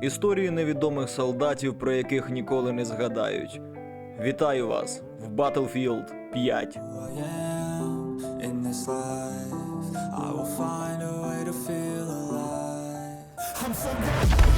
Історії невідомих солдатів, про яких ніколи не згадають. Вітаю вас в Battlefield 5. I am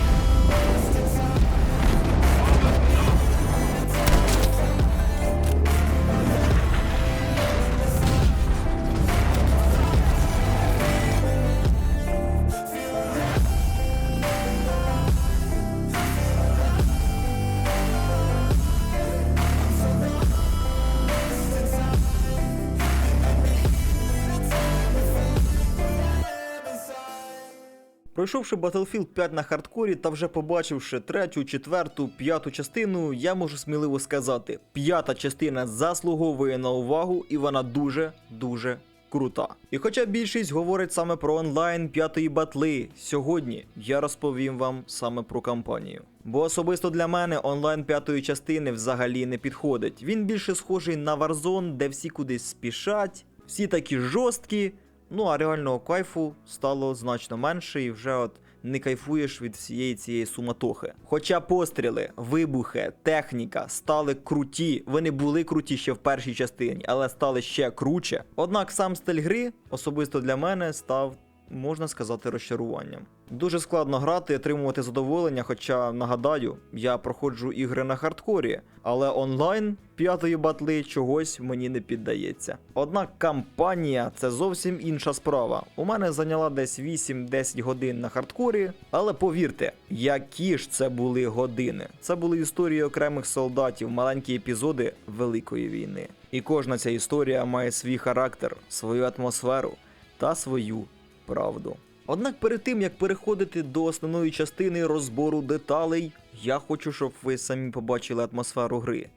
Пройшовши Battlefield 5 на хардкорі та вже побачивши третю, четверту, п'яту частину, я можу сміливо сказати: п'ята частина заслуговує на увагу і вона дуже дуже крута. І хоча більшість говорить саме про онлайн п'ятої батли, сьогодні я розповім вам саме про кампанію. Бо особисто для мене онлайн п'ятої частини взагалі не підходить. Він більше схожий на Warzone, де всі кудись спішать, всі такі жорсткі. Ну а реального кайфу стало значно менше, і вже от не кайфуєш від всієї цієї суматохи. Хоча постріли, вибухи, техніка стали круті. Вони були круті ще в першій частині, але стали ще круче. Однак сам стиль гри особисто для мене став. Можна сказати, розчаруванням. Дуже складно грати і отримувати задоволення, хоча нагадаю, я проходжу ігри на хардкорі, але онлайн п'ятої батли чогось мені не піддається. Однак кампанія це зовсім інша справа. У мене зайняла десь 8-10 годин на хардкорі, але повірте, які ж це були години. Це були історії окремих солдатів, маленькі епізоди Великої війни. І кожна ця історія має свій характер, свою атмосферу та свою правду. Однак перед тим як переходити до основної частини розбору деталей, я хочу, щоб ви самі побачили атмосферу гри.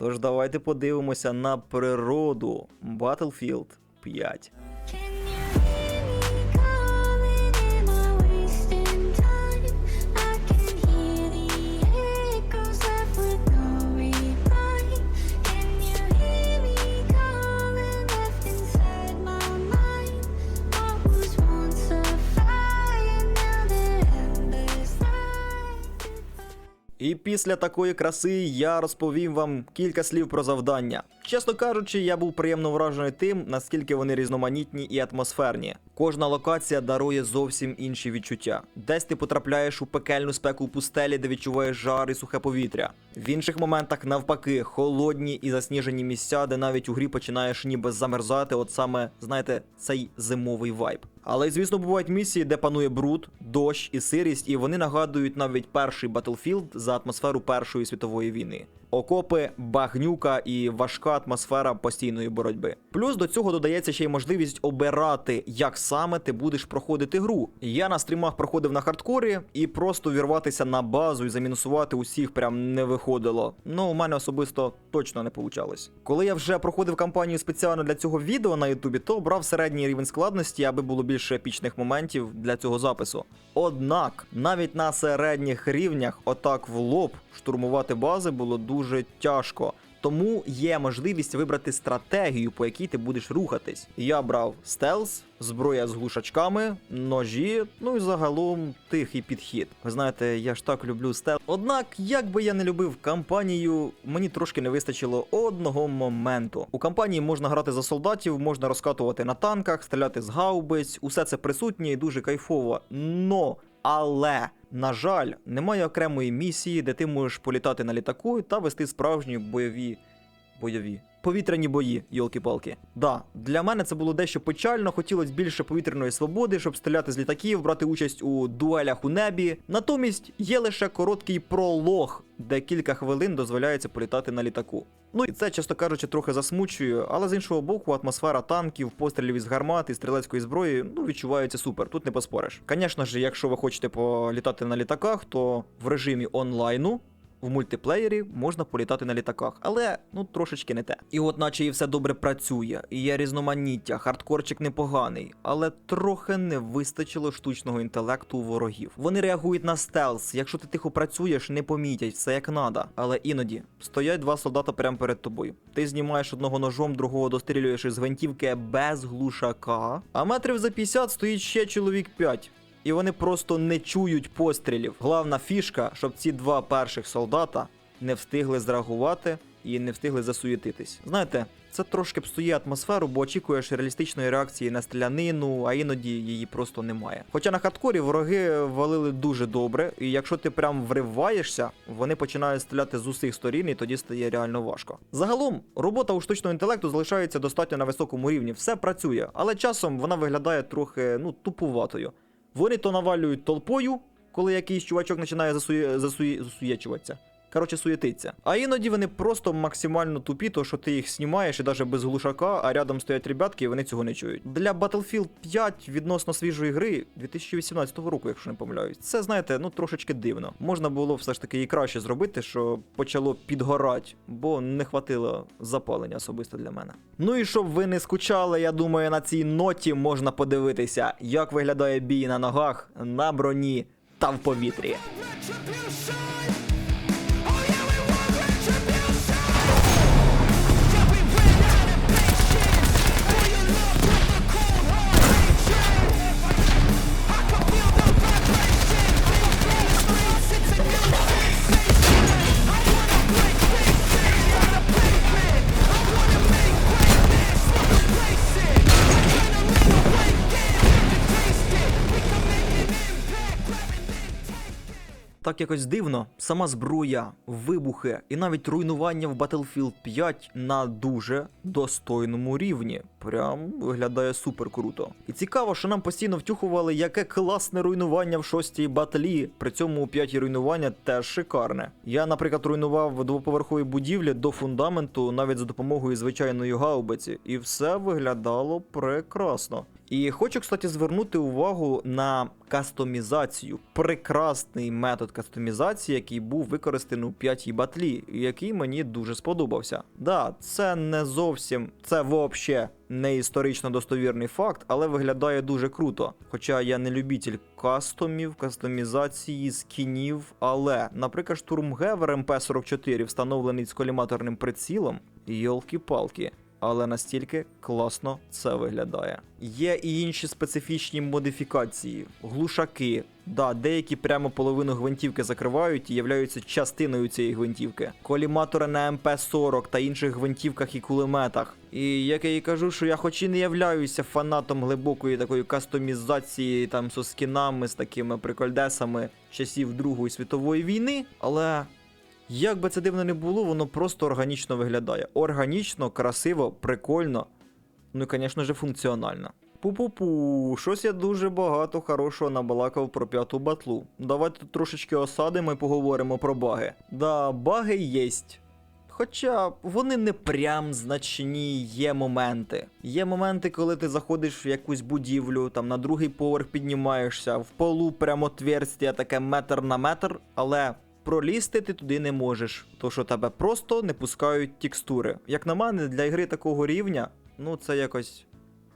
Тож давайте подивимося на природу Battlefield 5. Після такої краси я розповім вам кілька слів про завдання. Чесно кажучи, я був приємно вражений тим, наскільки вони різноманітні і атмосферні. Кожна локація дарує зовсім інші відчуття. Десь ти потрапляєш у пекельну спеку пустелі, де відчуваєш жар і сухе повітря. В інших моментах, навпаки, холодні і засніжені місця, де навіть у грі починаєш ніби замерзати, от саме, знаєте, цей зимовий вайб. Але звісно, бувають місії, де панує бруд, дощ і сирість, і вони нагадують навіть перший Battlefield за атмосферу Першої світової війни. Окопи, багнюка і важка атмосфера постійної боротьби. Плюс до цього додається ще й можливість обирати, як саме ти будеш проходити гру. Я на стрімах проходив на хардкорі і просто вірватися на базу і замінусувати усіх прям не виходило. Ну, у мене особисто точно не получалось. Коли я вже проходив кампанію спеціально для цього відео на Ютубі, то обрав середній рівень складності, аби було більше епічних моментів для цього запису. Однак, навіть на середніх рівнях, отак в лоб, штурмувати бази було дуже тяжко. Тому є можливість вибрати стратегію, по якій ти будеш рухатись. Я брав стелс, зброя з глушачками, ножі, ну і загалом тихий підхід. Ви знаєте, я ж так люблю стелс. Однак, як би я не любив кампанію, мені трошки не вистачило одного моменту. У кампанії можна грати за солдатів, можна розкатувати на танках, стріляти з гаубиць, усе це присутнє і дуже кайфово. Но але, на жаль, немає окремої місії, де ти можеш політати на літаку та вести справжні бойові. бойові. Повітряні бої, йолки-палки. Да, для мене це було дещо печально, хотілося більше повітряної свободи, щоб стріляти з літаків, брати участь у дуелях у небі. Натомість є лише короткий пролог, де кілька хвилин дозволяється політати на літаку. Ну і це, чесно кажучи, трохи засмучує, але з іншого боку, атмосфера танків, пострілів із гармат і стрілецької зброї ну відчувається супер. Тут не поспориш. Звісно ж, якщо ви хочете політати на літаках, то в режимі онлайну. В мультиплеєрі можна політати на літаках, але ну трошечки не те. І от наче і все добре працює, і є різноманіття, хардкорчик непоганий, але трохи не вистачило штучного інтелекту у ворогів. Вони реагують на стелс. Якщо ти тихо працюєш, не помітять все як надо. Але іноді стоять два солдата прямо перед тобою. Ти знімаєш одного ножом, другого дострілюєш із гвинтівки без глушака. А метрів за 50 стоїть ще чоловік 5. І вони просто не чують пострілів. Главна фішка, щоб ці два перших солдата не встигли зреагувати і не встигли засуєтитись. Знаєте, це трошки псує атмосферу, бо очікуєш реалістичної реакції на стрілянину, а іноді її просто немає. Хоча на хардкорі вороги валили дуже добре, і якщо ти прям вриваєшся, вони починають стріляти з усіх сторін, і тоді стає реально важко. Загалом, робота у штучного інтелекту залишається достатньо на високому рівні, все працює, але часом вона виглядає трохи ну тупуватою. Вони то навалюють толпою, коли якийсь чувачок починає засує, засує, засуєчуватися. Коротше, суєтиться. А іноді вони просто максимально тупі, то що ти їх знімаєш і навіть без глушака, а рядом стоять ребятки, і вони цього не чують. Для Battlefield 5 відносно свіжої гри 2018 року, якщо не помиляюсь, це знаєте, ну трошечки дивно. Можна було все ж таки і краще зробити, що почало підгорати, бо не хватило запалення особисто для мене. Ну і щоб ви не скучали, я думаю, на цій ноті можна подивитися, як виглядає бій на ногах, на броні та в повітрі. Так якось дивно, сама зброя, вибухи і навіть руйнування в Battlefield 5 на дуже достойному рівні. Прям виглядає супер круто. І цікаво, що нам постійно втюхували, яке класне руйнування в шостій батлі. При цьому у п'ятій руйнування теж шикарне. Я, наприклад, руйнував двоповерхові будівлі до фундаменту навіть за допомогою звичайної гаубиці, і все виглядало прекрасно. І хочу, кстати, звернути увагу на кастомізацію. Прекрасний метод кастомізації, який був використаний у п'ятій батлі, який мені дуже сподобався. Да, це не зовсім, це вообще не історично достовірний факт, але виглядає дуже круто. Хоча я не любитель кастомів, кастомізації, скінів, але, наприклад, штурмгевер МП-44 встановлений з коліматорним прицілом, йолки-палки але настільки класно це виглядає. Є і інші специфічні модифікації, глушаки. Да, деякі прямо половину гвинтівки закривають і являються частиною цієї гвинтівки. Коліматори на МП-40 та інших гвинтівках і кулеметах. І як я і кажу, що я хоч і не являюся фанатом глибокої такої кастомізації там з скінами, з такими прикольдесами часів Другої світової війни, але як би це дивно не було, воно просто органічно виглядає. Органічно, красиво, прикольно. Ну і, звісно ж, функціонально. Пу-пу-пу, щось я дуже багато хорошого набалакав про п'яту батлу. Давайте трошечки осадимо і поговоримо про баги. Да, баги єсть. Хоча вони не прям значні, є моменти. Є моменти, коли ти заходиш в якусь будівлю, там на другий поверх піднімаєшся, в полу прямо отверстя таке метр на метр, але пролізти ти туди не можеш, то що тебе просто не пускають текстури. Як на мене, для ігри такого рівня, ну це якось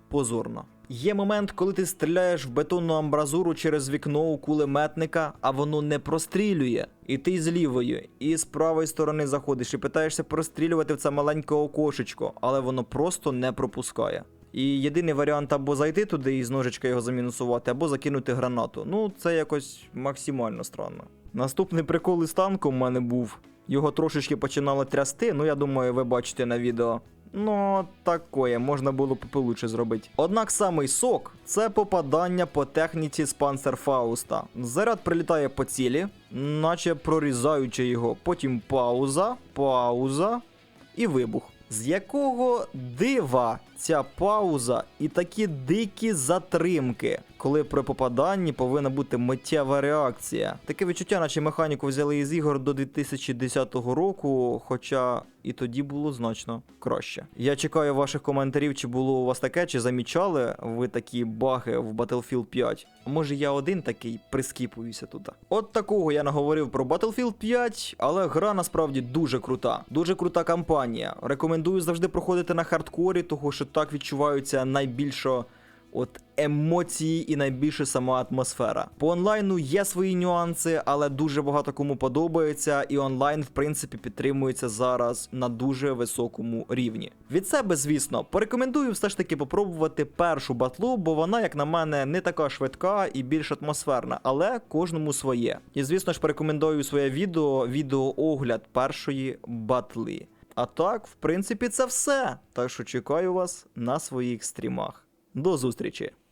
позорно. Є момент, коли ти стріляєш в бетонну амбразуру через вікно у кулеметника, а воно не прострілює. І ти з лівої, і з правої сторони заходиш і питаєшся прострілювати в це маленьке окошечко, але воно просто не пропускає. І єдиний варіант або зайти туди і з ножичка його замінусувати, або закинути гранату. Ну, це якось максимально странно. Наступний прикол із танком у мене був. Його трошечки починало трясти, ну я думаю, ви бачите на відео. Ну, такое, можна було б получше зробити. Однак самий сок це попадання по техніці з панцерфауста. Заряд прилітає по цілі, наче прорізаючи його. Потім пауза, пауза і вибух. З якого дива ця пауза і такі дикі затримки, коли при попаданні повинна бути миттєва реакція. Таке відчуття, наче механіку взяли із ігор до 2010 року, хоча і тоді було значно краще. Я чекаю ваших коментарів, чи було у вас таке, чи замічали ви такі баги в Battlefield 5. А Може я один такий прискіпуюся тут. От такого я наговорив про Battlefield 5, але гра насправді дуже крута. Дуже крута кампанія. Рекомендую завжди проходити на хардкорі, того що так відчуваються найбільше От емоції і найбільше сама атмосфера. По онлайну є свої нюанси, але дуже багато кому подобається, і онлайн, в принципі, підтримується зараз на дуже високому рівні. Від себе, звісно, порекомендую все ж таки попробувати першу батлу, бо вона, як на мене, не така швидка і більш атмосферна, але кожному своє. І звісно ж, порекомендую своє відео, відеоогляд першої батли. А так, в принципі, це все. Так що чекаю вас на своїх стрімах. До зустрічі!